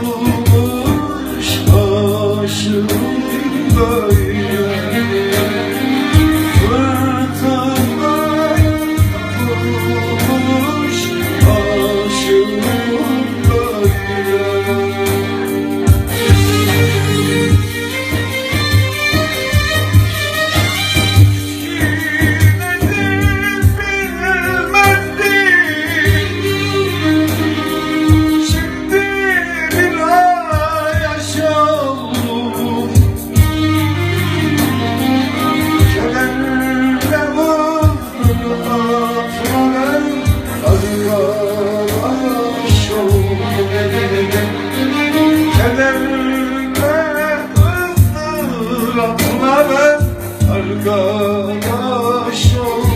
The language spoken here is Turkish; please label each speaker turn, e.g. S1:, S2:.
S1: kapılmış aşığım böyle arkadaş ol